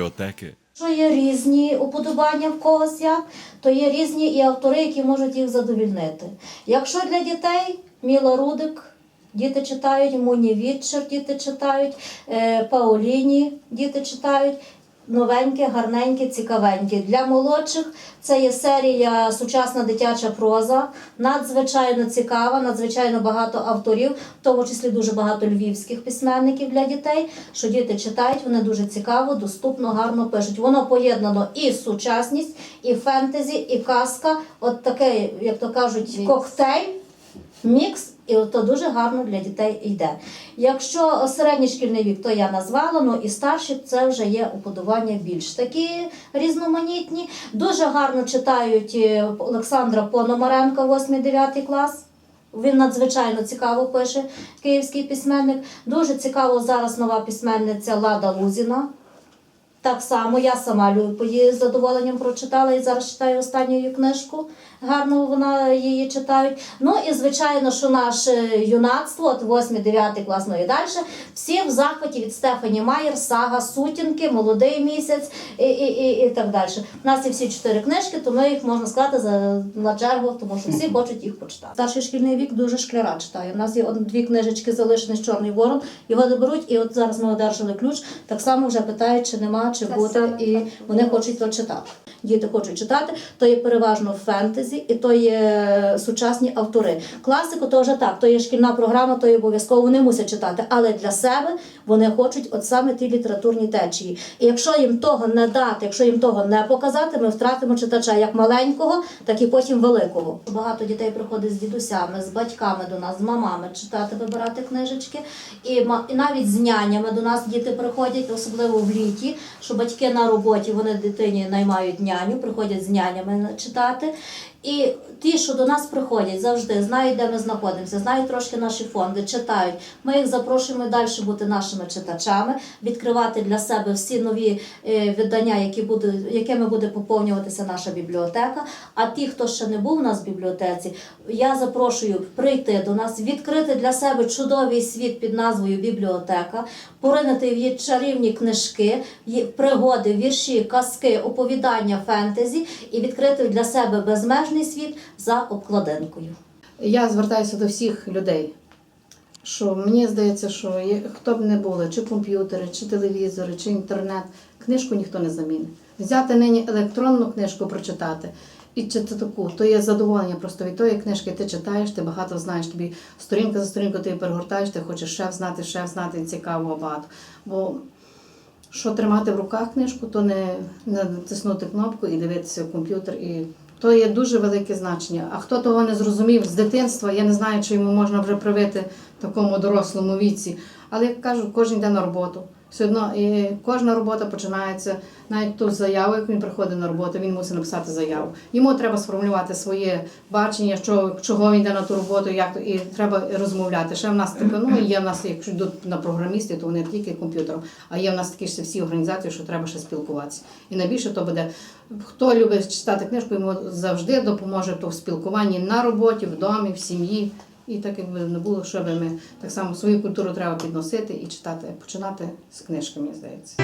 бібліотеки. Що є різні уподобання в когось як, то є різні і автори, які можуть їх задовільнити. Якщо для дітей Міла Рудик, діти читають, Муні Вітчер, діти читають, е, Паоліні діти читають. Новеньке, гарненьке, цікавеньке. Для молодших це є серія Сучасна дитяча проза, надзвичайно цікава, надзвичайно багато авторів, в тому числі дуже багато львівських письменників для дітей. Що діти читають, вони дуже цікаво, доступно, гарно пишуть. Воно поєднано і сучасність, і фентезі, і казка. От таке, як то кажуть, коктейль мікс, і то дуже гарно для дітей йде. Якщо середній шкільний вік, то я назвала, ну і старші це вже є уподобання більш такі різноманітні. Дуже гарно читають е, Олександра Пономаренка, 8-9 клас. Він надзвичайно цікаво пише київський письменник. Дуже цікаво зараз нова письменниця Лада Лузіна. Так само я сама її з задоволенням прочитала і зараз читаю останню її книжку. Гарно вона її читають. Ну і звичайно, що наше юнацтво, от 8-9 клас, ну і далі, всі в захваті від Стефані Майер, сага Сутінки, Молодий місяць і, і, і, і так далі. У нас є всі чотири книжки, то ми їх можна сказати за на чергу, тому що всі хочуть їх почитати. Старший шкільний вік дуже шкляра читає. У нас є дві книжечки залишені з Чорний ворон. Його доберуть, і от зараз ми одержали ключ. Так само вже питають, чи нема, чи буде, і вони хочуть то читати. Діти хочуть читати, то є переважно фентезі, і то є сучасні автори. Класику то вже так, то є шкільна програма, то є обов'язково вони мусять читати. Але для себе вони хочуть от саме ті літературні течії. І якщо їм того не дати, якщо їм того не показати, ми втратимо читача як маленького, так і потім великого. Багато дітей приходить з дідусями, з батьками до нас, з мамами читати, вибирати книжечки. І, і навіть з нянями до нас діти приходять, особливо в літі, що батьки на роботі вони дитині наймають няню, приходять з нянями читати. І ті, що до нас приходять, завжди знають, де ми знаходимося, знають трошки наші фонди, читають. Ми їх запрошуємо далі бути нашими читачами, відкривати для себе всі нові е, видання, які буде, якими буде поповнюватися наша бібліотека. А ті, хто ще не був у нас в бібліотеці, я запрошую прийти до нас, відкрити для себе чудовий світ під назвою бібліотека, поринити в її чарівні книжки, пригоди, вірші, казки, оповідання фентезі і відкрити для себе безмежний світ за обкладинкою. Я звертаюся до всіх людей, що мені здається, що хто б не було, чи комп'ютери, чи телевізори, чи інтернет, книжку ніхто не замінить. Взяти нині електронну книжку, прочитати. І чи таку, то є задоволення просто від тої книжки, ти читаєш, ти багато знаєш, тобі сторінка за сторінкою ти перегортаєш, ти хочеш ще знати, ще знати, цікаво багато. Бо що тримати в руках книжку, то не натиснути кнопку і дивитися в комп'ютер. І то є дуже велике значення. А хто того не зрозумів з дитинства, я не знаю, чи йому можна вже привити в такому дорослому віці. Але як кажу, кожен йде на роботу. Все одно і кожна робота починається навіть ту заяву, як він приходить на роботу, він мусить написати заяву. Йому треба сформулювати своє бачення, що, чого він йде на ту роботу, як і треба розмовляти. Ще в нас таке, ну є в нас, якщо йдуть на програмістів, то вони тільки комп'ютером. А є в нас такі ж всі організації, що треба ще спілкуватися. І найбільше то буде хто любить читати книжку, йому завжди допоможе то в спілкуванні на роботі, в домі, в сім'ї. І так якби не було, щоб ми так само свою культуру треба підносити і читати, починати з книжки, мені здається.